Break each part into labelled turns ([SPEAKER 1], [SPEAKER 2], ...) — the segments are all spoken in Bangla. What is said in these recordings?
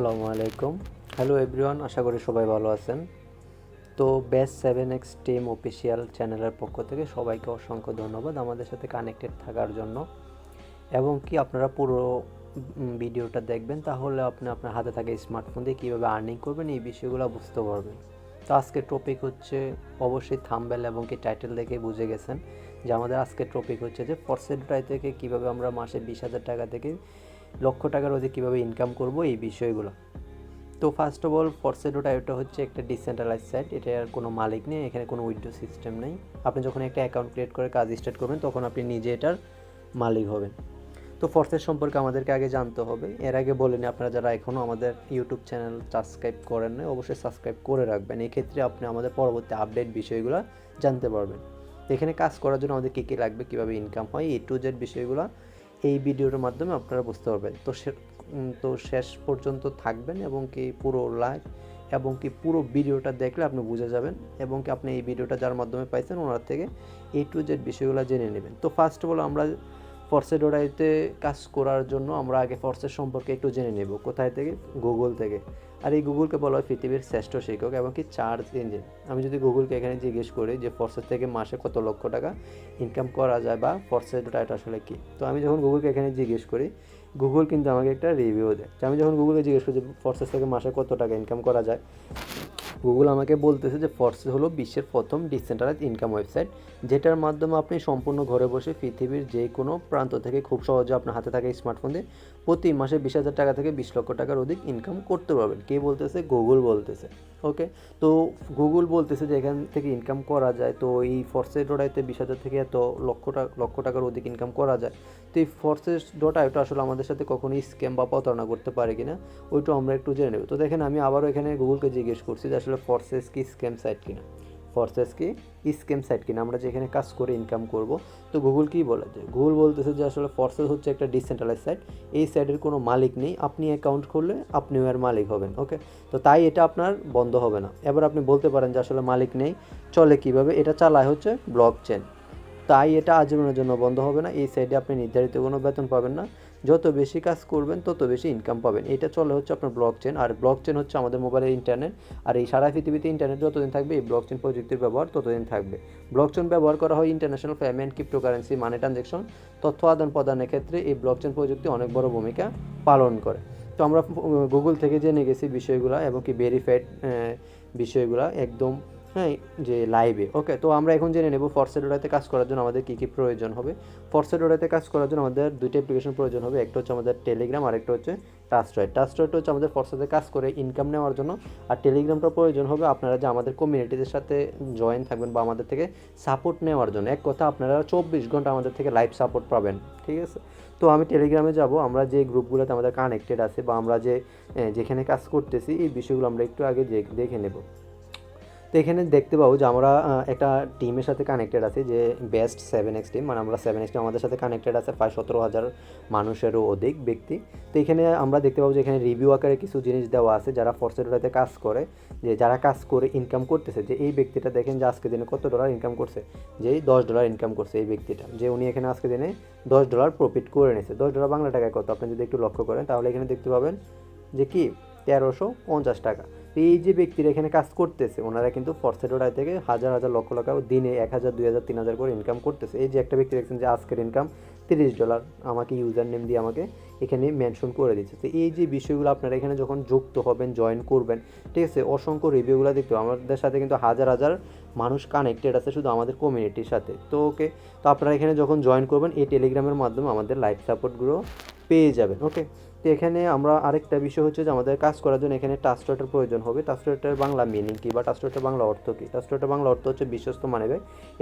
[SPEAKER 1] আসসালামু আলাইকুম। হ্যালো এভরিওয়ান আশা করি সবাই ভালো আছেন। তো best seven X team official চ্যানেলের পক্ষ থেকে সবাইকে অসংখ্য ধন্যবাদ আমাদের সাথে কানেক্টেড থাকার জন্য। এবং কি আপনারা পুরো ভিডিওটা দেখবেন, তাহলে আপনি আপনার হাতে থাকা স্মার্টফোন দিয়ে কীভাবে আর্নিং করবেন, এই বিষয়গুলো বুঝতে পারবেন। তো আজকের টপিক হচ্ছে অবশ্যই থাম্বেল এবং কি টাইটেল দেখে বুঝে গেছেন যে আমাদের আজকের টপিক হচ্ছে যে ফরসেডটাই থেকে কীভাবে আমরা মাসে বিশ হাজার টাকা থেকে লক্ষ টাকার অধিক কীভাবে ইনকাম করব এই বিষয়গুলো। তো ফার্স্ট অফ অল ফরসেডোটা এটা হচ্ছে একটা ডিসেন্ট্রালাইজ সাইট এটার কোনো মালিক নেই, এখানে কোনো উইডো সিস্টেম নেই। আপনি যখন একটা অ্যাকাউন্ট ক্রিয়েট করে কাজ স্টার্ট করবেন, তখন আপনি নিজে এটার মালিক হবেন। তো ফরসেড সম্পর্কে আমাদেরকে আগে জানতে হবে। এর আগে বলেনি আপনারা যারা এখনও আমাদের ইউটিউব চ্যানেল সাবস্ক্রাইব করেন না অবশ্যই সাবস্ক্রাইব করে রাখবেন। এক্ষেত্রে আপনি আমাদের পরবর্তী আপডেট বিষয়গুলো জানতে পারবেন। এখানে কাজ করার জন্য আমাদের কী কী লাগবে, কীভাবে ইনকাম হয় এ টু জেড বিষয়গুলো এই ভিডিওর মাধ্যমে আপনারা বুঝতে পারবেন। তো সে তো শেষ পর্যন্ত থাকবেন এবং কি পুরো লাইভ এবং কি পুরো ভিডিওটা দেখলে আপনি বুঝে যাবেন এবং কি আপনি এই ভিডিওটা যার মাধ্যমে পাইছেন ওনার থেকে এ টু জেড বিষয়গুলো জেনে নেবেন। তো ফার্স্ট অফ অল আমরা ফর্সে ওডাইতে কাজ করার জন্য আমরা আগে ফর্সের সম্পর্কে একটু জেনে নেব। কোথায় থেকে? গুগল থেকে। আর এই গুগলকে বলা হয় পৃথিবীর শ্রেষ্ঠ শিক্ষক এবং কি চার্জ ইঞ্জিন। আমি যদি গুগলকে এখানে জিজ্ঞেস করি যে ফর্সের থেকে মাসে কত লক্ষ টাকা ইনকাম করা যায় বা ফর্সেড ডাটা আসলে কী? তো আমি যখন গুগলকে এখানে জিজ্ঞেস করি, গুগল কিন্তু আমাকে একটা রিভিউ দেয়। আমি যখন গুগলকে জিজ্ঞেস করি যে ফর্সেস থেকে মাসে কত টাকা ইনকাম করা যায় গুগল আমাকে বলতেছে যে ফর্সেস হলো বিশ্বের প্রথম ডিসেন্ট্রালাইজ ইনকাম ওয়েবসাইট যেটার মাধ্যমে আপনি সম্পূর্ণ ঘরে বসে পৃথিবীর যে কোনো প্রান্ত থেকে খুব সহজে আপনার হাতে থাকা স্মার্টফোন দিয়ে প্রতি মাসে বিশ হাজার টাকা থেকে বিশ লক্ষ টাকার অধিক ইনকাম করতে পারবেন। কে বলতেছে? গুগল বলতেছে। ওকে তো গুগল বলতেছে যে এখান থেকে ইনকাম করা যায়। তো এই ফর্সেস ডোডাইতে বিশ হাজার থেকে এত লক্ষ টাকা লক্ষ টাকার অধিক ইনকাম করা যায়। তো এই ফর্সেস ডোটা এটা আসলে আমাদের সাথে কখনোই স্ক্যাম বা প্রতারণা করতে পারে কিনা, ওইটা আমরা একটু জেনে নেব। তো দেখেন আমি আবারও এখানে গুগলকে জিজ্ঞেস করছি যে আসলে ফর্সেস কি স্ক্যাম সাইট কিনা? ফর্সেস কি স্ক্যাম সাইট কিনা? আমরা যেখানে কাজ করে ইনকাম করব, তো গুগল কি বলে? যে গুগল বলতেছে যে আসলে ফর্সেস হচ্ছে একটা ডিসেন্ট্রালাইজ সাইট এই সাইটের কোনো মালিক নেই। আপনি অ্যাকাউন্ট খুললে আপনিও এর মালিক হবেন ওকে তো তাই এটা আপনার বন্ধ হবে না। এবার আপনি বলতে পারেন যে আসলে মালিক নেই। চলে কীভাবে? এটা চালায় হচ্ছে ব্লক চেন তাই এটা আজীবনের জন্য বন্ধ হবে না। এই সাইডে আপনি নির্ধারিত কোনো বেতন পাবেন না। যত বেশি কাজ করবেন, তত বেশি ইনকাম পাবেন। এটা চলে হচ্ছে আপনার ব্লক চেন আর ব্লক চেন হচ্ছে আমাদের মোবাইলের ইন্টারনেট আর এই সারা পৃথিবীতে ইন্টারনেট যতদিন থাকবে, এই ব্লক চেন প্রযুক্তির ব্যবহার ততদিন থাকবে। ব্লক চেন ব্যবহার করা হয় international payment cryptocurrency money transaction তথ্য আদান প্রদানের ক্ষেত্রে এই ব্লক চেন প্রযুক্তি অনেক বড় ভূমিকা পালন করে। তো আমরা গুগল থেকে জেনে গেছি বিষয়গুলো এবং কি ভেরিফাইড বিষয়গুলো একদম হ্যাঁ যে লাইভে ওকে তো আমরা এখন জেনে নেব ফরসেডোরাতে কাজ করার জন্য আমাদের কী কী প্রয়োজন হবে। ফরসেডোরাতে কাজ করার জন্য আমাদের দুইটা অ্যাপ্লিকেশন প্রয়োজন হবে। একটা হচ্ছে আমাদের টেলিগ্রাম আর একটা হচ্ছে টাস্ট্রয়েড টাস্ট্রয়েড হচ্ছে আমাদের ফরসেতে কাজ করে ইনকাম নেওয়ার জন্য। আর টেলিগ্রামটা প্রয়োজন হবে আপনারা যে আমাদের কমিউনিটিদের সাথে জয়েন থাকবেন বা আমাদের থেকে সাপোর্ট নেওয়ার জন্য। এক কথা, আপনারা চব্বিশ ঘণ্টা আমাদের থেকে লাইভ সাপোর্ট পাবেন। ঠিক আছে? তো আমি টেলিগ্রামে যাব। আমরা যে গ্রুপগুলোতে আমাদের কানেক্টেড আছে বা আমরা যে যেখানে কাজ করতেছি, এই বিষয়গুলো আমরা একটু আগে দেখে নেব। তো এখানে দেখতে পাবো যে আমরা একটা টিমের সাথে কানেক্টেড আছি যে বেস্ট সেভেন এক্স টিম মানে আমরা সেভেন এক্স টিম আমাদের সাথে কানেক্টেড আছে প্রায় সতেরো হাজার মানুষেরও অধিক ব্যক্তি। তো এখানে আমরা দেখতে পাবো যে এখানে রিভিউ আকারে কিছু জিনিস দেওয়া আছে যারা ফরসেডোরাতে কাজ করে, যে যারা কাজ করে ইনকাম করতেছে, যে এই ব্যক্তিটা দেখেন যে আজকে দিনে কত ডলার ইনকাম করছে, যে দশ ডলার ইনকাম করছে এই ব্যক্তিটা, যে উনি এখানে আজকে দিনে দশ ডলার প্রফিট করে নিয়েছে। দশ ডলার বাংলা টাকায় কত? আপনি যদি একটু লক্ষ্য করেন, তাহলে এখানে দেখতে পাবেন যে কি? তেরোশো পঞ্চাশ টাকা। তো এই যে ব্যক্তিরা এখানে কাজ করতেছে, ওনারা কিন্তু ফরসেডোডায় থেকে হাজার হাজার, লক্ষ লক্ষ, দিনে এক হাজার, দুই হাজার, তিন হাজার করে ইনকাম করতেছে। এই যে একটা ব্যক্তি দেখছেন যে আজকের ইনকাম তিরিশ ডলার আমাকে ইউজার নেম দিয়ে আমাকে এখানে মেনশন করে দিচ্ছে। তো এই যে বিষয়গুলো আপনারা এখানে যখন যুক্ত হবেন জয়েন করবেন, ঠিক আছে, অসংখ্য রিভিউগুলো দেখতে আমাদের সাথে কিন্তু হাজার হাজার মানুষ কানেক্টেড আছে শুধু আমাদের কমিউনিটির সাথে। তো ওকে, তো আপনারা এখানে যখন জয়েন করবেন, এই টেলিগ্রামের মাধ্যমে আমাদের লাইভ সাপোর্টগুলো পেয়ে যাবেন ওকে তো এখানে আমরা আরেকটা বিষয় হচ্ছে যে আমাদের কাজ করার জন্য এখানে টাস্টরেটের প্রয়োজন হবে। টাস্টরেটের বাংলা মিনিং কি বা টাস্টরেটের বাংলা অর্থ কি? টাস্টরেটের বাংলা অর্থ হচ্ছে বিশ্বস্ত মানে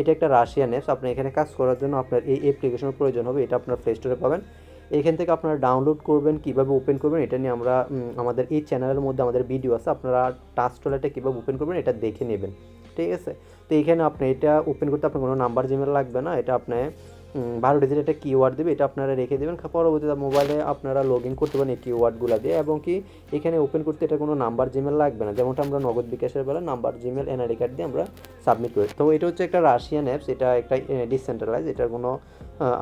[SPEAKER 1] এটা একটা রাশিয়ান অ্যাপস আপনি এখানে কাজ করার জন্য আপনার এই অ্যাপ্লিকেশনের প্রয়োজন হবে। এটা আপনার প্লে স্টোরে পাবেন। এখান থেকে আপনারা ডাউনলোড করবেন, কীভাবে ওপেন করবেন, এটা নিয়ে আমরা আমাদের এই চ্যানেলের মধ্যে আমাদের ভিডিও আছে। আপনারা টাস্ট ওয়ালেটে কীভাবে ওপেন করবেন, এটা দেখে নেবেন। ঠিক আছে? তো এখানে আপনি এটা ওপেন করতে আপনার কোনো নাম্বার জিমেল লাগবে না। এটা আপনি বারো ডিজিট একটা কিওয়ার্ড দেবে, এটা আপনারা রেখে দেবেন। পরবর্তীতে মোবাইলে আপনারা লগ ইন করতে পারেন এই কিওয়ার্ডগুলো দিয়ে, এবং কি এখানে ওপেন করতে এটা কোনো নাম্বার জিমেল লাগবে না। যেমনটা আমরা নগদ বিকাশের বেলা নাম্বার জিমেল এনআইডি কার্ড দিয়ে আমরা সাবমিট করি। তো এটা হচ্ছে একটা রাশিয়ান অ্যাপস এটা একটা ডিসেন্ট্রালাইজ এটার কোনো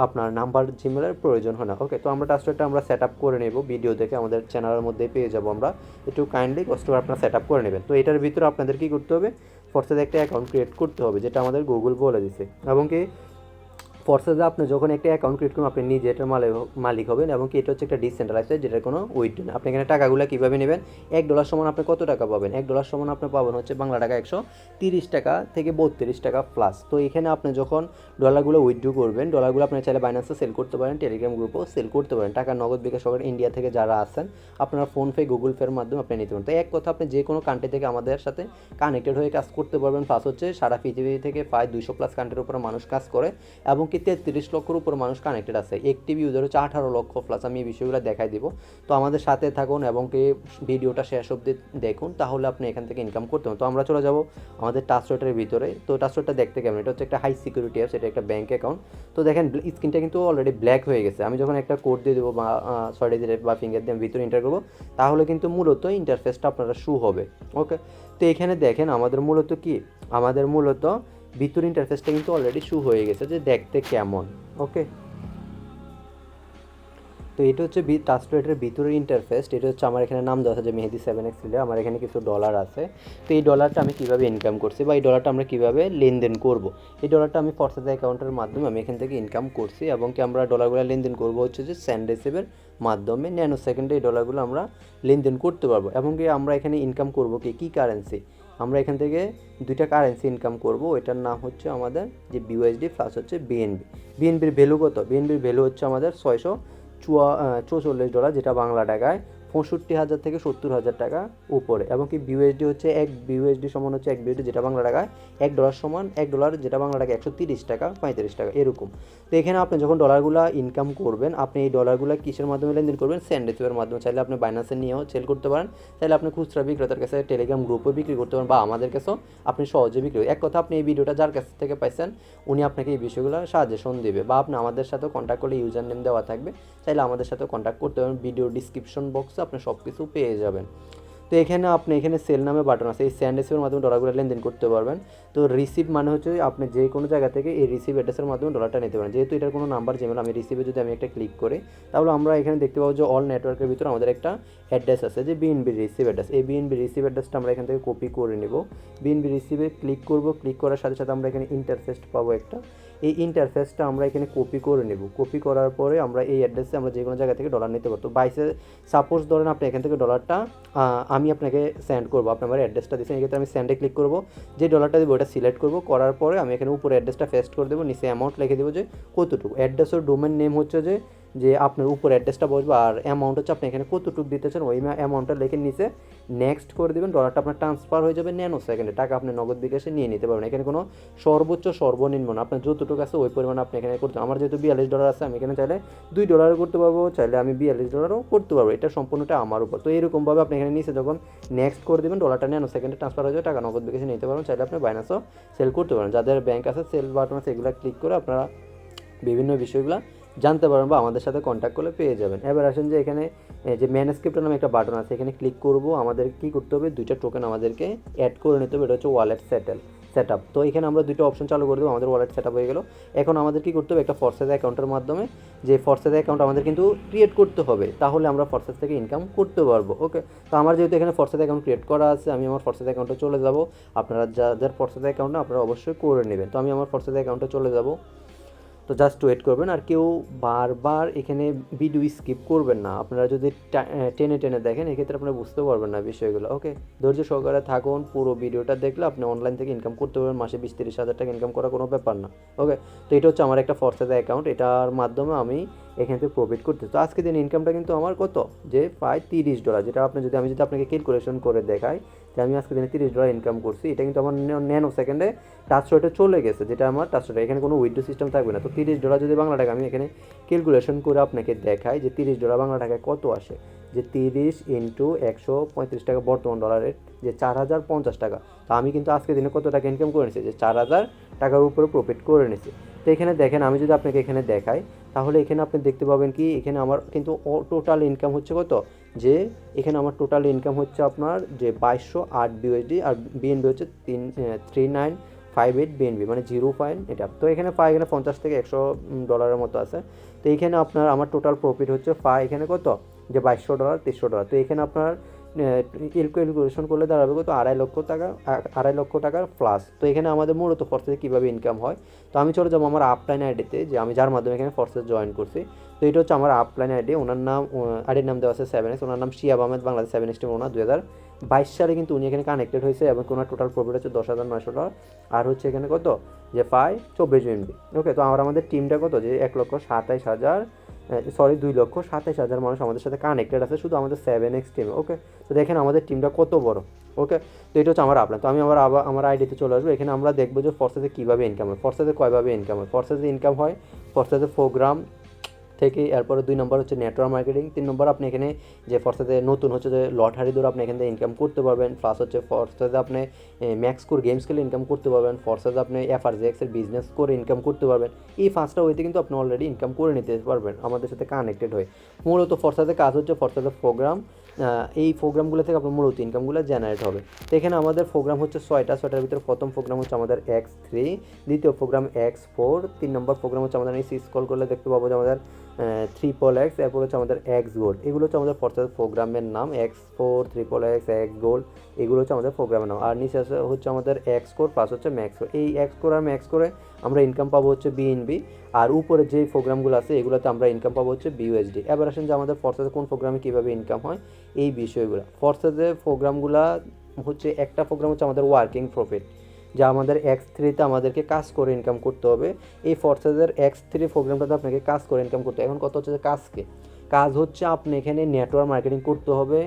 [SPEAKER 1] আপনার নাম্বার জিমেলের প্রয়োজন হয় না। ওকে তো আমরা টাস্টটা আমরা সেট আপ করে নেব ভিডিও দেখে, আমাদের চ্যানেলের মধ্যে পেয়ে যাব আমরা। একটু কাইন্ডলি কষ্ট করে আপনারা সেট আপ করে নেবেন। তো এটার ভিতরে আপনাদের কী করতে হবে? ফোর্সের একটা অ্যাকাউন্ট ক্রিয়েট করতে হবে, যেটা আমাদের গুগল বলে দিছে। এবং কি ফোর্সেসে আপনি যখন একটা অ্যাকাউন্ট ক্রিয়েট করবেন, আপনি নিজে এটার মালিক হবেন এবং কি এটা হচ্ছে একটা ডিসেন্ট্রালাইজ যেটার কোনো উইথ না আপনি এখানে টাকাগুলো কীভাবে নেবেন? এক ডলার সমান আপনি কত টাকা পাবেন? এক ডলার সমান আপনি পাবেন হচ্ছে বাংলা টাকা একশো তিরিশ টাকা থেকে বত্রিশ টাকা প্লাস তো এখানে আপনি যখন ডলারগুলো উইথড্রু করবেন ডলারগুলো আপনি চাইলে বাইন্যান্সে সেল করতে পারেন টেলিগ্রাম গ্রুপও সেল করতে পারেন। টাকা নগদ বিকাশ সরকার ইন্ডিয়া থেকে যারা আসেন আপনারা ফোনপে গুগল পের মাধ্যমে আপনি নিতে পারেন। তো এক কথা আপনি যে কোনো কান্ট্রি থেকে আমাদের সাথে কানেক্টেড হয়ে কাজ করতে পারবেন প্লাস হচ্ছে সারা পৃথিবী থেকে প্রায় দুশো প্লাস কান্ট্রির উপরে মানুষ কাজ করে এবং তেত্রিশ লক্ষের উপর মানুষ কানেক্টেড আছে। একটিভ ইউজার হচ্ছে আঠারো লক্ষ প্লাস আমি এই বিষয়গুলো দেখাই দিব। তো আমাদের সাথে থাকুন এবং কি ভিডিওটা শেষ অবধি দেখুন, তাহলে আপনি এখান থেকে ইনকাম করতে পারেন তো আমরা চলে যাব আমাদের টাচওয়েটের ভিতরে। তো টাচওয়েটটা দেখতে কেমন? এটা হচ্ছে একটা হাই সিকিউরিটি অ্যাপস এটা একটা ব্যাঙ্ক অ্যাকাউন্ট তো দেখেন স্ক্রিনটা কিন্তু অলরেডি ব্ল্যাক হয়ে গেছে। আমি যখন একটা কোড দিয়ে দেবো বা ডিজিট বা ফিঙ্গার দিয়ে ভিতরে এন্টার করব, তাহলে কিন্তু মূলত ইন্টারফেসটা আপনারা শু হবে। ওকে তো এখানে দেখেন, আমাদের মূলত কি? আমাদের মূলত ভিতর ইন্টারফেসটা কিন্তু অলরেডি শু হয়ে গেছে যে দেখতে কেমন ওকে তো এটা হচ্ছে টাস্টরেটের ভিতরের ইন্টারফেস এটা হচ্ছে আমার এখানে নাম দেওয়া আছে যে মেহেদি সেভেন এক্স আমার এখানে কিছু ডলার আছে। তো এই ডলারটা আমি কীভাবে ইনকাম করছি বা এই ডলারটা আমরা কীভাবে লেনদেন করব? এই ডলারটা আমি ফরসাদ অ্যাকাউন্টের মাধ্যমে আমি এখান থেকে ইনকাম করছি এবং কি আমরা ডলারগুলো লেনদেন করব হচ্ছে যে স্যান্ড রিসিভের মাধ্যমে ন্যানো সেকেন্ডে এই ডলারগুলো আমরা লেনদেন করতে পারব। এবং কি আমরা এখানে ইনকাম করব কি, কী কারেন্সি আমরা এখান থেকে দুইটা কারেন্সি ইনকাম করব। এটার নাম হচ্ছে আমাদের যে বিউএসডি প্লাস হচ্ছে বিএনবি বিএনবির ভ্যালু কত? বিএনবির ভ্যালু হচ্ছে আমাদের ছয়শো চুয়া চৌচল্লিশ ডলার যেটা বাংলা টাকায়। পঁয়ষট্টি হাজার থেকে সত্তর হাজার টাকা উপরে এবং কি বিউএসডি হচ্ছে এক বিউএসডি সমান হচ্ছে এক বিউএসডি যেটা বাংলা টাকায়, এক ডলার সমান এক ডলার যেটা বাংলা টাকা একশো তিরিশ টাকা পঁয়ত্রিশ টাকা, এরকম। তো এখানে আপনি যখন ডলারগুলো ইনকাম করবেন, আপনি এই ডলারগুলো কিসের মাধ্যমে লেনদেন করবেন? স্যান্ড স্যান্ডেসের মাধ্যমে। চাইলে আপনি বাইন্যান্সে নিয়েও সেল করতে পারেন, চাইলে আপনি খুচরা বিক্রেতার কাছে টেলিগ্রাম গ্রুপে বিক্রি করতে পারেন, বা আমাদের কাছেও আপনি সহজে বিক্রি এক কথা, আপনি এই ভিডিওটা যার কাছ থেকে পাইছেন, উনি আপনাকে এই বিষয়গুলো সাজেশন দেবে, বা আপনি আমাদের সাথে কন্ট্যাক্ট করলে ইউজার নেম দেওয়া থাকবে। চাইলে আমাদের সাথে কন্ট্যাক্ট করতে পারেন ভিডিও ডিসক্রিপশন বক্সে আপনি সব কিছু পেয়ে যাবেন। তো এখানে আপনি এখানে সেল নামে বাটন আছে। এই স্যান্ডেসের মাধ্যমে ডলারগুলো লেনদেন করতে পারবেন। তো রিসিভ মানে হচ্ছে আপনি যে কোনো জায়গা থেকে এই রিসিভ অ্যাড্রেসের মাধ্যমে ডলারটা নিতে পারেন। যেহেতু এটার কোনো নাম্বার জিমেল আমি রিসিভে যদি আমি একটা ক্লিক করি, তাহলে আমরা এখানে দেখতে পাবো যে অল নেটওয়ার্কের ভিতরে আমাদের একটা অ্যাড্রেস আছে যে বিএনবি রিসিভ অ্যাড্রেস এই বিএনবি রিসিভ অ্যাড্রেসটা আমরা এখান থেকে কপি করে নেব। বিএনবি রিসিভে ক্লিক করব। ক্লিক করার সাথে সাথে আমরা এখানে ইন্টারফেস পাবো একটা। এই ইন্টারফেসটা আমরা এখানে কপি করে নেব। কপি করার পরে আমরা এই অ্যাড্রেসে আমরা যে কোনো জায়গা থেকে ডলার নিতে পারতো বাইসে সাপোজ ধরেন আপনি এখান থেকে ডলারটা আমি আপনাকে সেন্ড করব। আপনি আমার অ্যাড্রেসটা দিচ্ছেন এক্ষেত্রে আমি সেন্ডে ক্লিক করব। যে ডলারটা দেবো, ওটা সিলেক্ট করব। করার পরে আমি এখানে উপরে অ্যাড্রেসটা ফেস্ট করে দেবো। নিচে অ্যামাউন্ট লিখে দেবো যে কতটুকু। অ্যাড্রেস ও ডোমেন নেম হচ্ছে যে যে আপনার উপর অ্যাড্রেসটা বসবে আর অ্যামাউন্ট হচ্ছে আপনি এখানে কতটুকু দিতে চান, ওই অ্যামাউন্টটা লিখে নিচে নেক্সট করে দেবেন ডলারটা আপনার ট্রান্সফার হয়ে যাবে ন্যানো সেকেন্ডে টাকা আপনি নগদ বিকাশে নিয়ে নিতে পারবেন। এখানে কোনো সর্বোচ্চ, সর্বনিম্ন না। আপনার যতটুকু আছে ওই পরিমাণে আপনি এখানে করতে আমার যেহেতু বিয়াল্লিশ ডলার আছে, আমি এখানে চাইলে দুই ডলারও করতে পারব, চাইলে আমি বিয়াল্লিশ ডলারও করতে পারব। এটা সম্পূর্ণটা আমার উপর। তো এরকমভাবে আপনি এখানে নিচে যখন নেক্সট করে দেবেন ডলারটা ন্যানো সেকেন্ডে ট্রান্সফার হয়ে যাবে, টাকা নগদ বিকাশে নিতে পারবেন, চাইলে আপনি বাইনাসও সেল করতে পারেন যাদের ব্যাংক আছে সেল বাটন আছে, এগুলো ক্লিক করে আপনারা বিভিন্ন বিষয়গুলো জানতে পারবেন বা আমাদের সাথে কন্ট্যাক্ট করলে পেয়ে যাবেন। এবার আসেন যে এখানে যে ম্যানস্ক্রিপ্টের নামে একটা বাটন আছে, এখানে ক্লিক করব। আমাদের কি করতে হবে? দুইটা টোকেন আমাদেরকে অ্যাড করে নিতে হবে। এটা হচ্ছে ওয়ালেট সেটেল সেট আপ তো এখানে আমরা দুটো অপশন চালু করে দেবো। আমাদের ওয়ালেট সেট আপ হয়ে গেলো। এখন আমাদের কি করতে হবে? একটা ফরসেজ অ্যাকাউন্টের মাধ্যমে। যে ফরসেজ অ্যাকাউন্ট আমাদের কিন্তু ক্রিয়েট করতে হবে, তাহলে আমরা ফরসেজ থেকে ইনকাম করতে পারব। ওকে তো আমার যেহেতু এখানে ফরসেজ অ্যাকাউন্ট ক্রিয়েট করা আছে, আমি আমার ফরসেজ অ্যাকাউন্টে চলে যাব। আপনারা যাদের ফরসেজ অ্যাকাউন্ট আপনারা অবশ্যই করে নেবেন। তো আমি আমার ফরসেজ অ্যাকাউন্টে চলে যাব। তো জাস্ট ওয়েট করবেন আর কেউ বারবার এখানে ভিডিও স্কিপ করবেন না। আপনারা যদি টেনে টেনে দেখেন, এক্ষেত্রে আপনারা বুঝতে পারবেন না বিষয়গুলো। ওকে ধৈর্য সহকারে থাকুন, পুরো ভিডিওটা দেখলে আপনি অনলাইন থেকে ইনকাম করতে পারবেন। মাসে বিশ তিরিশ হাজার টাকা ইনকাম করা কোনো ব্যাপার না। ওকে তো এটা হচ্ছে আমার একটা ফরসেজ অ্যাকাউন্ট এটার মাধ্যমে আমি এখান থেকে প্রফিট করতে। তো আজকে দিন ইনকামটা কিন্তু আমার কত? যে প্রায় তিরিশ ডলার যেটা আপনি যদি, আমি যদি আপনাকে ক্যালকুলেশন করে দেখাই যে আমি আজকে দিনে তিরিশ ডলার ইনকাম করছি, এটা কিন্তু আমার ন্যানো সেকেন্ডে টাচ রেটে চলে গেছে, যেটা আমার টাচ রেট এখানে কোনো উইডো সিস্টেম থাকবে না। তো তিরিশ ডলার যদি বাংলা টাকা, আমি এখানে ক্যালকুলেশন করে আপনাকে দেখাই যে তিরিশ ডলার বাংলা টাকায় কত আসে। যে তিরিশ ইন্টু একশো পঁয়ত্রিশ টাকা বর্তমান ডলারের যে চার হাজার পঞ্চাশ টাকা। তো আমি কিন্তু আজকে দিনে কত টাকা ইনকাম করে নিয়েছি? যে চার হাজার টাকার উপরে প্রফিট করে নিয়েছি। তো এখানে দেখেন, আমি যদি আপনাকে এখানে দেখাই, তাহলে এখানে আপনি দেখতে পাবেন কি, এখানে আমার কিন্তু টোটাল ইনকাম হচ্ছে কত? যে এখানে আমার টোটাল ইনকাম হচ্ছে আপনার যে বাইশশো আট বিউএসডি আর বিএনবি হচ্ছে তিন three nine five eight BNB মানে জিরো পয়েন্ট এটা। তো এখানে ফাই এখানে পঞ্চাশ থেকে একশো ডলারের মতো আছে। তো এখানে আপনার, আমার টোটাল প্রফিট হচ্ছে ফাই এখানে কত? যে বাইশশো ডলার তিনশো ডলার। তো এখানে আপনার ক্যালকুলেশন করলে দাঁড়াবে কত? আড়াই লক্ষ টাকা আড়াই লক্ষ টাকার প্লাস তো এখানে আমাদের মূলত ফোর্সে কীভাবে ইনকাম হয়? তো আমি চলে যাব আমার আপলাইন আইডিতে যে আমি যার মাধ্যমে এখানে ফোর্সে জয়েন করছি। তো এটা হচ্ছে আমার আপলাইন আইডি ওনার নাম আইডির নাম দেওয়া আছে সেভেন ওনার নাম শিয়াব আহমেদ, বাংলাদেশ সেভেন এক্স ওনার দু হাজার বাইশ সালে কিন্তু উনি এখানে কানেক্টেড হয়েছে এবং ওনার টোটাল প্রফিট হচ্ছে দশ হাজার নয়শো ডলার। আর হচ্ছে এখানে কত? যে পায় চব্বিশ এমবি ওকে তো আমার আমাদের টিমটা কত? যে এক লক্ষ সাতাইশ হাজার সরি দুই লক্ষ সাতাইশ হাজার মানুষ আমাদের সাথে কানেক্টেড আছে, শুধু আমাদের সেভেন এক্স টিমে ওকে তো দেখেন আমাদের টিমটা কত বড় ওকে তো এটা হচ্ছে আমার আপনার তো আমি আমার আবার আমার আইডিতে চলে আসব, এখানে আমরা দেখব যে ফর্সেসে কীভাবে ইনকাম হয়। ফর্সেসে কয়ভাবে ইনকাম হয়? ফর্সেসে ইনকাম হয় ফর্সেসে প্রোগ্রাম থেকে, এরপরে দুই নম্বর হচ্ছে নেটওয়ার্ক মার্কেটিং তিন নম্বর আপনি এখানে যে ফর্সাতে নতুন হচ্ছে যে লটারি ধরে আপনি এখান থেকে ইনকাম করতে পারবেন প্লাস হচ্ছে ফর্সাতে আপনি ম্যাক্স কোর গেমস খেলে ইনকাম করতে পারবেন ফর্সাতে আপনি এফআর এক্সের বিজনেস করে ইনকাম করতে পারবেন। এই পাঁচটা ওইতে কিন্তু আপনি অলরেডি ইনকাম করে নিতে পারবেন, আমাদের সাথে কানেক্টেড হয়ে। মূলত ফর্সাতে কাজ হচ্ছে ফর্সাতে প্রোগ্রাম এই প্রোগ্রামগুলো থেকে আপনার মূলত ইনকামগুলো জেনারেট হবে। তো এখানে আমাদের প্রোগ্রাম হচ্ছে ছয়টা, ছয়টার ভিতরে প্রথম প্রোগ্রাম হচ্ছে আমাদের এক্স থ্রি দ্বিতীয় প্রোগ্রাম এক্স ফোর তিন নম্বর প্রোগ্রাম হচ্ছে আমাদের এই সিস কল করলে দেখতে পাবো যে আমাদের ট্রিপল এক্স এরপর হচ্ছে আমাদের এক্স গোল্ড এগুলো হচ্ছে আমাদের ফর্সাস প্রোগ্রামের নাম X four triple X X gold এগুলো হচ্ছে আমাদের প্রোগ্রামের নাম। আর নিচে হচ্ছে আমাদের এক্স কোর প্লাস হচ্ছে ম্যাক্স এই এক্স কোর আর ম্যাক্স করে আমরা ইনকাম পাবো হচ্ছে বিএনবি আর উপরে যে প্রোগ্রামগুলো আছে, এগুলোতে আমরা ইনকাম পাবো হচ্ছে বিউএসডি এবার আসেন যে আমাদের ফর্সাসে কোন প্রোগ্রামে কীভাবে ইনকাম হয়, এই বিষয়গুলো। ফর্সাসে প্রোগ্রামগুলো হচ্ছে, একটা প্রোগ্রাম হচ্ছে আমাদের ওয়ার্কিং প্রফিট যা আমাদের এক্স থ্রিতে আমাদেরকে কাজ করে ইনকাম করতে হবে। এই ফর্সেসের এক্স থ্রি প্রোগ্রামটাতে আপনাকে কাজ করে ইনকাম করতে হবে। এখন কত হচ্ছে কাজকে। কাজ হচ্ছে আপনি এখানে নেটওয়ার্ক মার্কেটিং করতে হবে।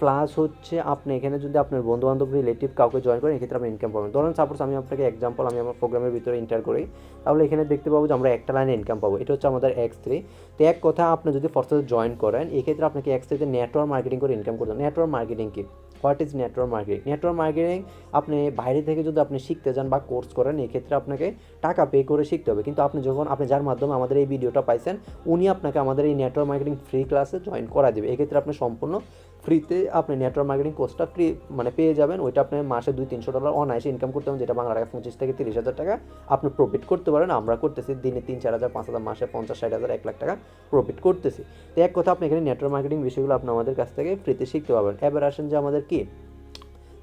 [SPEAKER 1] প্লাস হচ্ছে আপনি এখানে যদি আপনার বন্ধু বান্ধব রিলেটিভ কাউকে জয়েন করেন, এক্ষেত্রে আপনি ইনকাম পাবেন। ধরুন সাপোজ আমি আপনাকে এক্সাম্পল আমি আমার প্রোগ্রামের ভিতরে ইন্টার করি, তাহলে এখানে দেখতে পাবো যে আমরা একটা লাইনে ইনকাম পাবো। এটা হচ্ছে আমাদের এক্স থ্রি তো এক কথা, আপনি যদি ফর্সেসে জয়েন করেন, এক্ষেত্রে আপনাকে এক্স থ্রিতে নেটওয়ার্ক মার্কেটিং করে ইনকাম করতে নেটওয়ার্ক মার্কেটিং কি? What is network marketing? Network marketing, আপনি বাইরে থেকে যদি আপনি শিখতে যান বা কোর্স করেন, এক্ষেত্রে আপনাকে টাকা পে করে শিখতে হবে। কিন্তু আপনি যখন, আপনি যার মাধ্যমে আমাদের এই ভিডিওটা পাইছেন, উনি আপনাকে আমাদের এই নেটওয়ার্ক মার্কেটিং ফ্রি ক্লাসে জয়েন করা দেবে। এক্ষেত্রে আপনি সম্পূর্ণ ফ্রিতে আপনি নেটওয়ার্ক মার্কেটিং কোর্সটা ফ্রি মানে পেয়ে যাবেন। ওইটা আপনি মাসে দুই তিনশো ডলার অনায়াসে ইনকাম করতে পারেন যেটা বাংলা টাকা পঁচিশ থেকে তিরিশ হাজার টাকা আপনি প্রফিট করতে পারেন। আমরা করতেছি দিনে তিন, চার হাজার, পাঁচ হাজার, মাসে পঞ্চাশ, ষাট হাজার, এক লাখ টাকা প্রফিট করতেছি। তো এক কথা আপনি এখানে নেটওয়ার্ক মার্কেটিং বিষয়গুলো আপনি আমাদের কাছ থেকে ফ্রিতে শিখতে পারবেন। এবার আসেন যে আমাদের কি?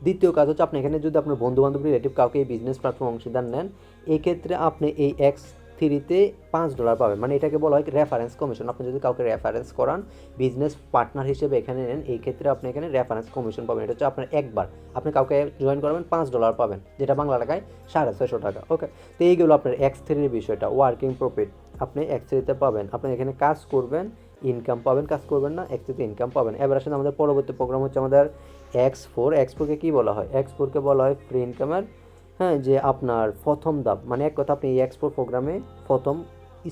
[SPEAKER 1] দ্বিতীয় কাজ হচ্ছে আপনি এখানে যদি আপনার বন্ধু বান্ধব রিলেটিভ কাউকে এই বিজনেস প্ল্যাটফর্ম অংশীদার নেন, এক্ষেত্রে আপনি এই এক্স থ্রিতে পাঁচ ডলার পাবেন মানে এটাকে বলা হয় রেফারেন্স কমিশন আপনি যদি কাউকে রেফারেন্স করান বিজনেস পার্টনার হিসেবে এখানে নেন, এই ক্ষেত্রে আপনি এখানে রেফারেন্স কমিশন পাবেন। এটা হচ্ছে আপনার একবার। আপনি কাউকে জয়েন করাবেন, পাঁচ ডলার পাবেন, যেটা বাংলা টাকায় সাড়ে ছয়শো টাকা। ওকে তো এইগুলো আপনার এক্স থ্রির বিষয়টা ওয়ার্কিং প্রফিট আপনি এক্স থ্রিতে পাবেন। আপনি এখানে কাজ করবেন ইনকাম পাবেন, কাজ করবেন না এক্স থ্রিতে ইনকাম পাবেন। এবার আসলে আমাদের পরবর্তী প্রোগ্রাম হচ্ছে আমাদের এক্স ফোর এক্স ফোরকে কী বলা হয়? এক্স ফোরকে বলা হয় ফ্রি ইনকামের হ্যাঁ যে আপনার প্রথম ধাপ মানে এক কথা আপনি এই এক্সপোর্ট প্রোগ্রামে প্রথম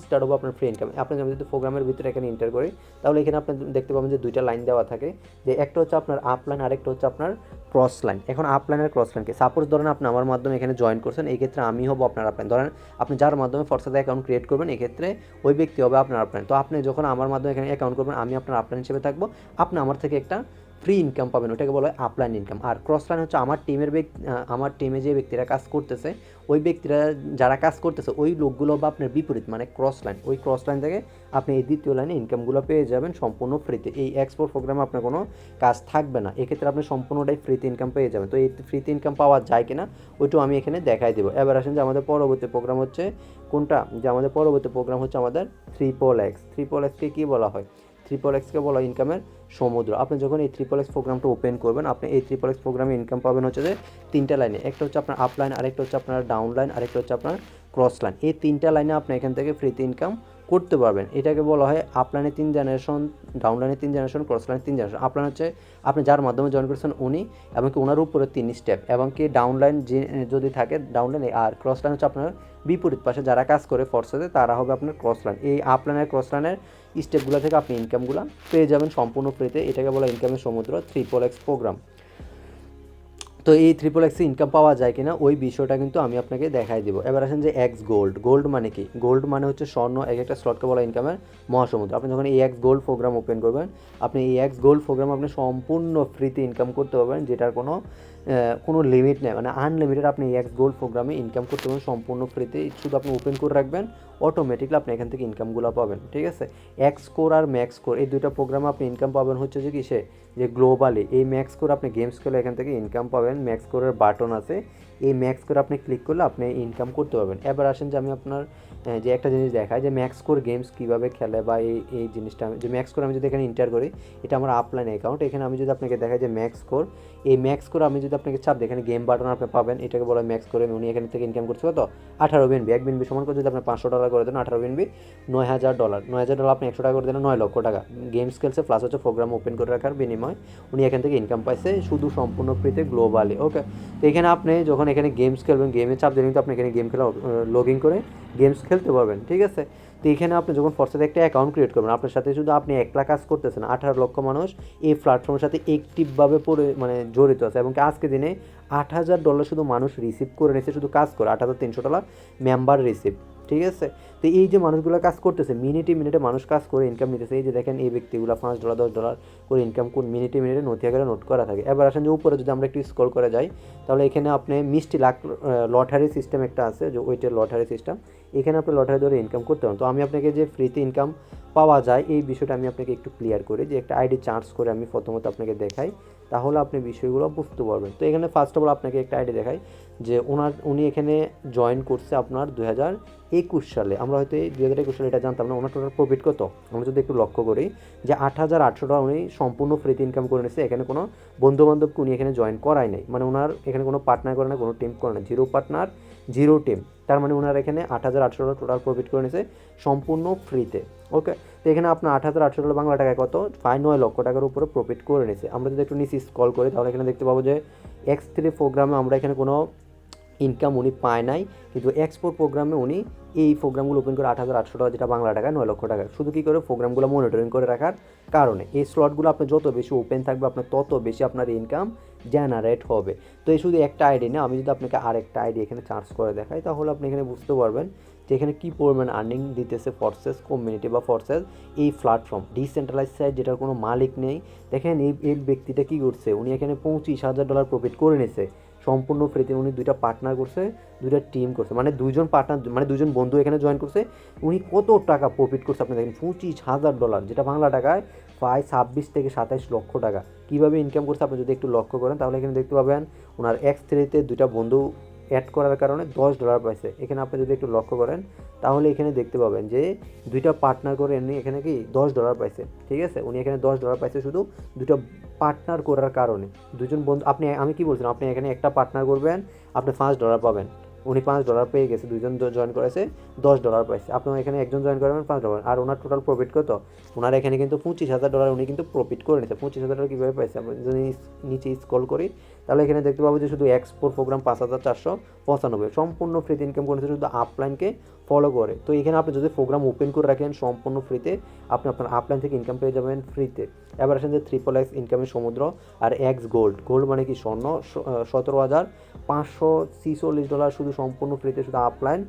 [SPEAKER 1] স্টার্ট হব আপনার ফ্রি ইনকাম আপনি আমি যদি প্রোগ্রামের ভিতরে এখানে এন্টার করি তাহলে এখানে আপনি দেখতে পাবেন যে দুইটা লাইন দেওয়া থাকে। যে একটা হচ্ছে আপনার আপ লাইন আরেকটা হচ্ছে আপনার ক্রস লাইন এখন আপ লাইন আর ক্রস লাইনকে সাপোজ ধরেন আপনি আমার মাধ্যমে এখানে জয়েন করছেন, এই ক্ষেত্রে আমি হব আপনার আপলাইন ধরেন আপনি যার মাধ্যমে ফর্সাতে অ্যাকাউন্ট ক্রিয়েট করবেন এক্ষেত্রে ওই ব্যক্তি হবে আপনার আপলাইন তো আপনি যখন আমার মাধ্যমে এখানে অ্যাকাউন্ট করবেন, আমি আপনার আপলাইন হিসেবে থাকব। আপনি আমার থেকে একটা ফ্রি ইনকাম পাবেন, ওটাকে বলা হয় আপলাইন ইনকাম আর ক্রস লাইন হচ্ছে আমার টিমের আমার টিমে যে ব্যক্তিরা কাজ করতেছে, ওই ব্যক্তিরা যারা কাজ করতেছে, ওই লোকগুলো বা আপনার বিপরীত মানে ক্রস লাইন ওই ক্রস লাইন থেকে আপনি এই দ্বিতীয় লাইনে ইনকামগুলো পেয়ে যাবেন সম্পূর্ণ ফ্রিতে এই এক্সপোর্ট প্রোগ্রামে আপনার কোনো কাজ থাকবে না। এক্ষেত্রে আপনি সম্পূর্ণটাই ফ্রিতে ইনকাম পেয়ে যাবেন। তো এই ফ্রিতে ইনকাম পাওয়া যায় কিনা, ওইটাও আমি এখানে দেখাই দেবো। এবার আসেন যে আমাদের পরবর্তী প্রোগ্রাম হচ্ছে কোনটা? যে আমাদের পরবর্তী প্রোগ্রাম হচ্ছে আমাদের three triple X three triple এক্সকে কী বলা হয়? ট্রিপল এক্সকে বলা হয় ইনকামের সমুদ্র। আপনি যখন এই ট্রিপল এক্স প্রোগ্রামটা ওপেন করবেন, আপনি এই ট্রিপল এক্স প্রোগ্রামে ইনকাম পাবেন হচ্ছে যে তিনটা লাইনে একটা হচ্ছে আপনার আপ লাইন আরেকটা হচ্ছে আপনার ডাউন লাইন আরেকটা হচ্ছে আপনার ক্রস লাইন এই তিনটা লাইনে আপনি এখান থেকে ফ্রিতে ইনকাম করতে পারবেন। এটাকে বলা হয় আপ লাইনে তিন জেনারেশন ডাউন লাইনে তিন জেনারেশন ক্রস লাইনে তিন জেনারেশন আপ লাইন হচ্ছে, আপনি যার মাধ্যমে জয়েন করেছেন উনি, এবং কি ওনার উপরে তিন স্টেপ এবং কি ডাউন লাইন যে, যদি থাকে ডাউন লাইনে আর ক্রস লাইন হচ্ছে আপনার বিপরীত পাশে যারা কাজ করে ফর্সাতে তারা হবে আপনার ক্রস লাইন এই আপ লাইনের ক্রস লাইনের স্টেপগুলো থেকে আপনি ইনকামগুলো পেয়ে যাবেন সম্পূর্ণ ফ্রিতে এটাকে বলা ইনকামের সমুদ্র থ্রিপল এক্স প্রোগ্রাম তো এই ট্রিপল এক্সে ইনকাম পাওয়া যায় কিনা, ওই বিষয়টা কিন্তু আমি আপনাকে দেখাই দিব। এবার আসেন যে এক্স গোল্ড গোল্ড মানে কি? গোল্ড মানে হচ্ছে স্বর্ণ, এক একটা স্লটকে বলা ইনকামের মহাসমুদ্র। আপনি যখন এই এক্স গোল্ড প্রোগ্রাম ওপেন করবেন, আপনি এই এক্স গোল্ড প্রোগ্রাম আপনি সম্পূর্ণ ফ্রিতে ইনকাম করতে পারবেন, যেটার কোনো কোনো লিমিট নেই। মানে আনলিমিটেড আপনি এক্স গোল্ড প্রোগ্রামে ইনকাম করতে পারবেন, সম্পূর্ণ ফ্রিতে শুধু আপনি ওপেন করে রাখবেন অটোমেটিকলি আপনি এখান থেকে ইনকামগুলো পাবেন, ঠিক আছে? এক্স কোর আর ম্যাক্স কোর এই দুটো প্রোগ্রামে আপনি ইনকাম পাবেন হচ্ছে যে কিসে যে গ্লোবালি এই ম্যাক্স কোর আপনি গেমস খেলে এখান থেকে ইনকাম পাবেন ম্যাক্স কোরের বাটন আছে, এই ম্যাক্স স্কোর আপনি ক্লিক করলে আপনি ইনকাম করতে পারবেন। এবার আসেন যে আমি আপনার যে একটা জিনিস দেখায় যে ম্যাক্স কোর গেমস কীভাবে খেলে বা এই এই জিনিসটা আমি যে ম্যাক্স কোর আমি যদি এখানে ইন্টার করি, এটা আমার আপলাইন অ্যাকাউন্ট এখানে আমি যদি আপনাকে দেখাই যে ম্যাক্স কোর এই ম্যাক্স কোর আমি যদি আপনাকে চাপ এখানে গেম বাটন আপনি পাবেন, এটাকে বলা ম্যাক্স করে উনি এখান থেকে ইনকাম করছে কত? আঠারো বিনবি এক বিনবি সমান করে যদি আপনি পাঁচশো ডলার করে দেন, আঠারো বিনবি নয় হাজার ডলার নয় হাজার ডলার আপনি একশো টাকা করে দেন নয় লক্ষ টাকা। গেমস খেলছে প্লাস হচ্ছে প্রোগ্রাম ওপেন করে রাখার বিনিময়। উনি এখান থেকে ইনকাম পাইছে শুধু সম্পূর্ণ ফ্রিতে গ্লোবালি ওকে তো এখানে আপনি যখন এখানে গেমস খেলবেন গেমে চাপ দিলেন তো আপনি এখানে গেম খেলা লগ ইন করে গেমস খেলতে পারবেন, ঠিক আছে? তো এখানে আপনি যখন ফর্সেতে একটা অ্যাকাউন্ট ক্রিয়েট করবেন, আপনার সাথে শুধু আপনি একলা কাজ করতেছেন, আঠারো লক্ষ মানুষ এই প্ল্যাটফর্মের সাথে অ্যাক্টিভভাবে পড়ে মানে জড়িত আছে এবং আজকে দিনে আট হাজার ডলার শুধু মানুষ রিসিভ করে নিয়েছে শুধু কাজ করে, আট হাজার তিনশো ডলার মেম্বার রিসিভ ঠিক আছে? তো এই যে মানুষগুলো কাজ করতেছে, মিনিটে মিনিটে মানুষ কাজ করে ইনকাম নিতেছে। এই যে দেখেন এই ব্যক্তিগুলো পাঁচ ডলার দশ ডলার করে ইনকাম কোন মিনিটে মিনিটে নথি আকারে নোট করা থাকে। এবার আসেন যে উপরে যদি আমরা একটু স্কোর করে যাই, তাহলে এখানে আপনি মিষ্টি লাখ লটারি সিস্টেম একটা আছে, যে ওইটার লটারি সিস্টেম এখানে আপনি লটারি ধরে ইনকাম করতে পারেন। তো আমি আপনাকে যে ফ্রিতে ইনকাম পাওয়া যায়, এই বিষয়টা আমি আপনাকে একটু ক্লিয়ার করি যে একটা আইডি চার্জ করে আমি প্রথমত আপনাকে দেখাই। তাহলে আপনি বিষয়গুলো বুঝতে পারবেন। তো এখানে ফার্স্ট অফ অল আপনাকে একটা আইডি দেখাই যে ওনার, উনি এখানে জয়েন করছে আপনার দু হাজার একুশ সালে। আমরা হয়তো এই দু হাজার একুশ সালে এটা জানতাম না, ওনার টোটাল প্রফিট কত? আমরা যদি একটু লক্ষ্য করি যে আট হাজার আটশো টাকা উনি সম্পূর্ণ ফ্রিতে ইনকাম করে নিচ্ছে এখানে কোনো বন্ধু বান্ধবকে উনি এখানে জয়েন করায় নাই। মানে ওনার এখানে কোনো পার্টনার করে না কোনো টিম করে না জিরো পার্টনার জিরো টিম তার মানে ওনারা এখানে আট হাজার আটশো টাকা টোটাল প্রফিট করে নিয়েছে সম্পূর্ণ ফ্রিতে ওকে তো এখানে আপনার আট হাজার আটশো টাকা বাংলা টাকায় কত? প্রায় নয় লক্ষ টাকার উপরে প্রফিট করে নিছে আমরা যদি একটু নিচে স্কল করি, তাহলে এখানে দেখতে পাবো যে এক্স থ্রি প্রোগ্রামে আমরা এখানে কোনো ইনকাম উনি পায় নাই, কিন্তু এক্সপোর্ট প্রোগ্রামে উনি এই প্রোগ্রামগুলো ওপেন করে আট হাজার আটশো টাকা যেটা বাংলা টাকা নয় লক্ষ টাকা। শুধু কী করে? প্রোগ্রামগুলো মনিটরিং করে রাখার কারণে। এই স্লটগুলো আপনার যত বেশি ওপেন থাকবে, আপনার তত বেশি আপনার ইনকাম জেনারেট হবে। তো এই শুধু একটা আইডি না, আমি যদি আপনাকে আরেকটা আইডি এখানে চার্জ করে দেখাই, তাহলে আপনি এখানে বুঝতে পারবেন যে এখানে কী পরিমাণ আর্নিং দিতেছে ফর্সেস কমিউনিটি বা ফর্সেস এই প্ল্যাটফর্ম ডিসেন্ট্রালাইজ সাইট যেটার কোনো মালিক নেই। দেখেন এই এই ব্যক্তিটা কী করছে? উনি এখানে পঁচিশ হাজার ডলার প্রফিট করে নিছে। সম্পূর্ণ ফ্রিতে উনি দুইটা পার্টনার করছে, দুইটা টিম করছে। মানে দুজন পার্টনার মানে দুজন বন্ধু এখানে জয়েন করছে। উনি কত টাকা প্রফিট করছে আপনি দেখেন, পঁচিশ হাজার ডলার যেটা বাংলা টাকায় প্রায় ছাব্বিশ থেকে সাতাইশ লক্ষ টাকা। কীভাবে ইনকাম করছে আপনি যদি একটু লক্ষ্য করেন, তাহলে এখানে দেখতে পাবেন ওনার এক্স থ্রিতে দুইটা বন্ধু অ্যাড করার কারণে দশ ডলার পাইছে। এখানে আপনি যদি একটু লক্ষ্য করেন, তাহলে এখানে দেখতে পাবেন যে দুইটা পার্টনার করে এমনি এখানে কি দশ ডলার পাইছে। ঠিক আছে? উনি এখানে দশ ডলার পাইছে শুধু দুটো পার্টনার করার কারণে। দুজন বন্ধু, আপনি, আমি কি বলছিলাম, আপনি এখানে একটা পার্টনার করবেন, আপনি পাঁচ ডলার পাবেন। উনি পাঁচ ডলার পেয়ে গেছে দুজন জয়েন করেছে, দশ ডলার পাইছে। আপনার এখানে একজন জয়েন করবেন পাঁচ ডলার আর ওনার টোটাল প্রফিট কত? ওনার এখানে কিন্তু পঁচিশ হাজার ডলার উনি কিন্তু প্রফিট করে নিচ্ছে পঁচিশ হাজার ডলার কীভাবে পাইছে? আমরা যদি নিচে স্কল করি, তাহলে এখানে দেখতে পাবো যে শুধু এক্সপোর্ট প্রোগ্রাম পাঁচ হাজার চারশো পঁচানব্বই। সম্পূর্ণ ফ্রিতে ইনকাম করেছে শুধু আপলাইনকে ফলো করে। তো এখানে আপনি যদি প্রোগ্রাম ওপেন করে রাখেন, সম্পূর্ণ ফ্রিতে আপনি আপনার আপলাইন থেকে ইনকাম পেয়ে যাবেন ফ্রিতে এবার আসেন যে ট্রিপল এক্স ইনকামের সমুদ্র আর এক্স গোল্ড গোল্ড মানে কি? স্বর্ণ সতেরো হাজার। পাঁচশো ছিচল্লিশ ডলার শুধু সম্পূর্ণ ফ্রিতে শুধু আপলাইন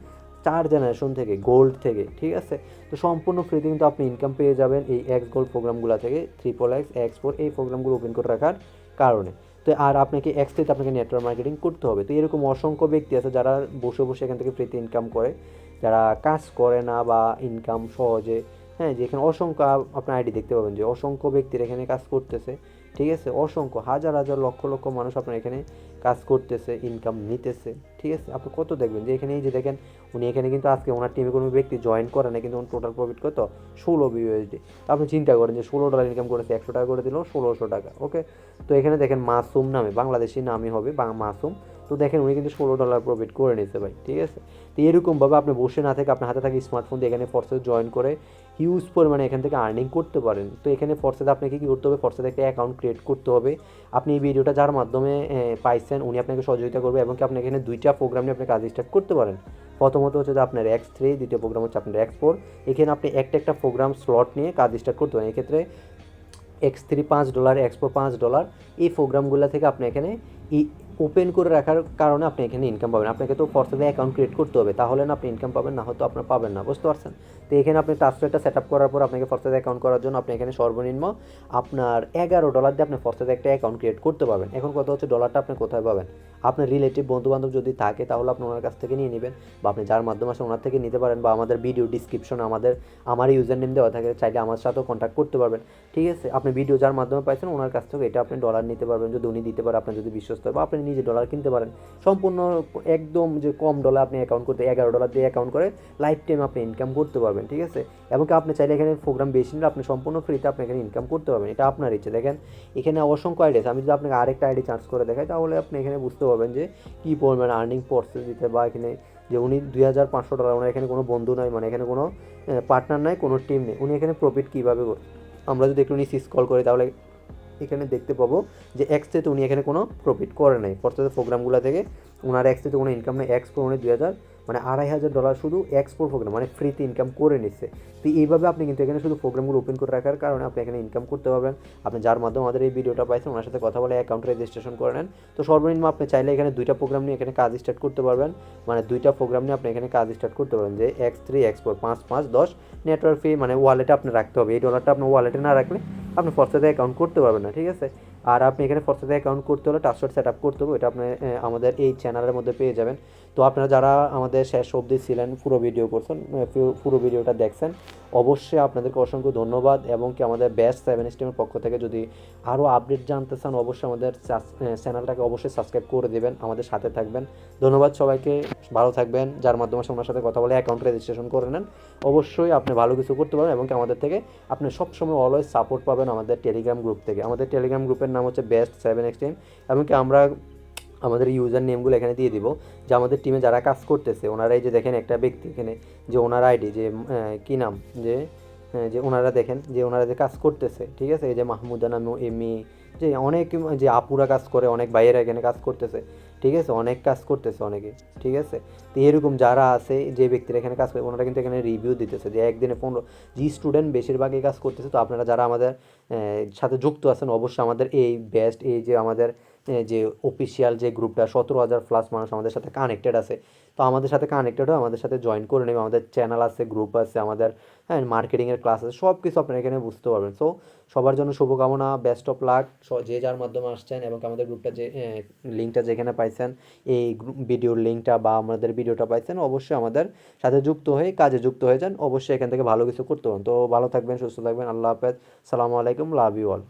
[SPEAKER 1] চার জেনারেশন থেকে গোল্ড থেকে, ঠিক আছে? তো সম্পূর্ণ ফ্রিতে কিন্তু আপনি ইনকাম পেয়ে যাবেন এই এক্স গোল্ড প্রোগ্রামগুলো থেকে ট্রিপল এক্স এক্স ফোর এই প্রোগ্রামগুলো ওপেন করে রাখার কারণে। তো আর আপনাকে এক্সট্রেতে আপনাকে নেটওয়ার্ক মার্কেটিং করতে হবে। তো এরকম অসংখ্য ব্যক্তি আছে যারা বসে বসে এখান থেকে ফ্রিতে ইনকাম করে, যারা কাজ করে না বা ইনকাম সহজে হ্যাঁ যেখানে অসংখ্য আপনার আইডি দেখতে পাবেন যে অসংখ্য ব্যক্তির এখানে কাজ করতেছে। ঠিক আছে? অসংখ্য, হাজার হাজার লক্ষ লক্ষ মানুষ আপনার এখানে কাজ করতেছে ইনকাম নিতেছে, ঠিক আছে? আপনি কত দেখবেন যে এখানে এই যে দেখেন, উনি এখানে কিন্তু আজকে ওনার টিমে কোনো ব্যক্তি জয়েন করে না কিন্তু টোটাল প্রফিট কত? ষোলো বিউএসডি আপনি চিন্তা করেন যে ষোলো ডলার ইনকাম করেছে, একশো টাকা করে দিল, ষোলোশো টাকা ওকে তো এখানে দেখেন মাসুম নামে, বাংলাদেশি নামই হবে মাসুম তো দেখেন উনি কিন্তু ষোলো ডলার প্রফিট করে নিচ্ছে ভাই, ঠিক আছে? তো এরকমভাবে আপনি বসে না থেকে আপনার হাতে থাকে স্মার্টফোন দিয়ে এখানে ফর্সেস জয়েন করে হিউজ পরিমাণে এখান থেকে আর্নিং করতে পারেন। তো এখানে ফর্সেতে আপনাকে কী করতে হবে? ফর্সেতে একটা অ্যাকাউন্ট ক্রিয়েট করতে হবে। আপনি এই ভিডিওটা যার মাধ্যমে পাইছেন, উনি আপনাকে সহযোগিতা করবে এবং কি আপনি এখানে দুইটা প্রোগ্রাম নিয়ে আপনি কাজ স্টার্ট করতে পারেন। প্রথমত হচ্ছে যে আপনার এক্স থ্রি দ্বিতীয় প্রোগ্রাম হচ্ছে আপনার এক্স ফোর এখানে আপনি একটা একটা প্রোগ্রাম স্লট নিয়ে কাজ স্টার্ট করতে পারেন। এক্ষেত্রে এক্স থ্রি পাঁচ ডলার এক্স ফোর পাঁচ ডলার এই প্রোগ্রামগুলো থেকে আপনি এখানে ওপেন করে রাখার কারণে আপনি এখানে ইনকাম পাবেন। আপনাকে তো ফর্সাতে অ্যাকাউন্ট ক্রিয়েট করতে হবে, তাহলে না আপনি ইনকাম পাবেন, না হয়তো আপনার পাবেন না, বুঝতে পারছেন? তো এখানে আপনি ট্রান্সফারটা সেট আপ করার পর আপনাকে ফর্সাতে অ্যাকাউন্ট করার জন্য আপনি এখানে সর্বনিম্ন আপনার এগারো ডলার দিয়ে আপনি ফর্সাতে একটা অ্যাকাউন্ট ক্রিয়েট করতে পারবেন। এখন কথা হচ্ছে ডলারটা আপনি কোথায় পাবেন? আপনার রিলেটিভ বন্ধু বান্ধব যদি থাকে, তাহলে আপনি ওনার কাছ থেকে নিয়ে নেবেন বা আপনি যার মাধ্যমে আসেন ওনার থেকে নিতে পারেন বা আমাদের ভিডিও ডিসক্রিপশনে আমাদের, আমার ইউজার নেম দেওয়া থাকে, চাইলে আমার সাথেও কন্ট্যাক্ট করতে পারবেন। ঠিক আছে? আপনি ভিডিও যার মাধ্যমে পাইছেন, ওনার কাছ থেকে এটা আপনি ডলার নিতে পারবেন, যদি উনি দিতে পারে, আপনি যদি বিশ্বস্ত হয় বা আপনি নিজে ডলার কিনতে পারেন। সম্পূর্ণ একদম যে কম ডলার আপনি অ্যাকাউন্ট করতে, এগারো ডলার দিয়ে অ্যাকাউন্ট করে লাইফ টাইম আপনি ইনকাম করতে পারবেন, ঠিক আছে? এমনকি আপনি চাইলে এখানে প্রোগ্রাম বেশি নিলে আপনি সম্পূর্ণ ফ্রিতে আপনি এখানে ইনকাম করতে পারবেন। এটা আপনার ইচ্ছে। দেখেন, এখানে অসংখ্য আইডি আছে আমি যদি আপনাকে আরেকটা আইডি চার্জ করে দেখাই, তাহলে আপনি এখানে বুঝতে পারবেন যে কী পরিমাণ আর্নিং পড়ছে দিতে বা এখানে যে উনি দুই হাজার পাঁচশো ডলার ওনার এখানে কোনো বন্ধু নাই মানে এখানে কোনো পার্টনার নাই, কোনো টিম নেই। উনি এখানে প্রফিট কীভাবে আমরা যদি একটু নিয়ে সিস কল করি, তাহলে এখানে দেখতে পাবো যে এক্সতে উনি এখানে কোনো প্রফিট করে নাই। অর্থাৎ প্রোগ্রামগুলো থেকে ওনার এক্স থেকে কোনো ইনকাম নেই এক্স প্রো উনি দুই হাজার মানে আড়াই হাজার ডলার শুধু এক্সপোর্ট প্রোগ্রাম মানে ফ্রিতে ইনকাম করে নিচ্ছে। তো এইভাবে আপনি কিন্তু এখানে শুধু প্রোগ্রামগুলো ওপেন করে রাখার কারণে আপনি এখানে ইনকাম করতে পারবেন। আপনি যার মাধ্যমে আমাদের এই ভিডিওটা পাইছেন, ওনার সাথে কথা বলে অ্যাকাউন্ট রেজিস্ট্রেশন করে নেন। তো সর্বনিম্ন আপনি চাইলে এখানে দুইটা প্রোগ্রাম নিয়ে এখানে কাজ স্টার্ট করতে পারবেন। মানে দুইটা প্রোগ্রাম নিয়ে আপনি এখানে কাজ স্টার্ট করতে পারবেন। যে এক্স থ্রি এক্স ফোর পাঁচ পাঁচ, দশ নেটওয়ার্ক ফি মানে ওয়ালেটে আপনি রাখতে হবে। এই ডলারটা আপনার ওয়ালেটে না রাখলে আপনি ফর্সাতে অ্যাকাউন্ট করতে পারবেন না, ঠিক আছে? আর আপনি এখানে ফর্সাতে অ্যাকাউন্ট করতে হলে ট্রান্সফার সেট আপ করতে হবে এটা আপনি আমাদের এই চ্যানেলের মধ্যে পেয়ে যাবেন। তো আপনারা যারা আমাদের শেষ অবধি ছিলেন, পুরো ভিডিও করছেন পুরো- ভিডিওটা দেখছেন, অবশ্যই আপনাদেরকে অসংখ্য ধন্যবাদ এবং কি আমাদের ব্যাস সেভেন স্টিমের পক্ষ থেকে যদি আরও আপডেট জানতে চান, অবশ্যই আমাদের চ্যানেলটাকে অবশ্যই সাবস্ক্রাইব করে দেবেন, আমাদের সাথে থাকবেন। ধন্যবাদ সবাইকে, ভালো থাকবেন, যার মাধ্যমে ওনার সাথে কথা বলে অ্যাকাউন্ট রেজিস্ট্রেশন করে নেন। অবশ্যই আপনি ভালো কিছু করতে পারেন এবং কি আমাদের থেকে আপনি সবসময় অলওয়েজ সাপোর্ট পাবেন আমাদের টেলিগ্রাম গ্রুপ থেকে। আমাদের টেলিগ্রাম গ্রুপের নাম হচ্ছে বেস্ট সেভেন এক্সটিম এমনকি আমরা আমাদের ইউজার নেমগুলো এখানে দিয়ে দিব, যে আমাদের টিমে যারা কাজ করতেছে, ওনারা এই যে দেখেন একটা ব্যক্তি এখানে, যে ওনার আইডি যে কি নাম, যে যে ওনারা দেখেন, যে ওনারা যে কাজ করতেছে, ঠিক আছে? এই যে মাহমুদা নামে এমনি যে অনেক, যে আপুরা কাজ করে, অনেক ভাইয়েরা এখানে কাজ করতেছে, ঠিক আছে? অনেক কাজ করতেছে অনেকে, ঠিক আছে? তো এরকম যারা আছে, যে ব্যক্তিরা এখানে কাজ করে, ওনারা কিন্তু এখানে রিভিউ দিতেছে, যে একদিনে পনেরো, যে স্টুডেন্ট বেশিরভাগই কাজ করতেছে, তো আপনারা যারা আমাদের সাথে যুক্ত আছেন, অবশ্যই আমাদের এই বেস্ট এই যে আমাদের যে অফিসিয়াল যে গ্রুপটা সতেরো হাজার প্লাস মানুষ আমাদের সাথে কানেক্টেড আছে। তো আমাদের সাথে কানেক্টেড হয়ে আমাদের সাথে জয়েন করে নেবে। আমাদের চ্যানেল আছে গ্রুপ আছে, আমাদের হ্যাঁ মার্কেটিংয়ের ক্লাস আছে সব কিছু আপনারা এখানে বুঝতে পারবেন। সো সবার জন্য শুভকামনা বেস্ট অফ লাক যে যার মাধ্যমে আসছেন এবং আমাদের গ্রুপটা যে লিঙ্কটা যেখানে পাইছেন, এই ভিডিওর লিঙ্কটা বা আমাদের ভিডিওটা পাইছেন, অবশ্যই আমাদের সাথে যুক্ত হয়ে, কাজে যুক্ত হয়ে যান। অবশ্যই এখান থেকে ভালো কিছু করতে পারেন। তো ভালো থাকবেন, সুস্থ থাকবেন। আল্লাহ হাফেজ। সালামু আলাইকুম। Love you all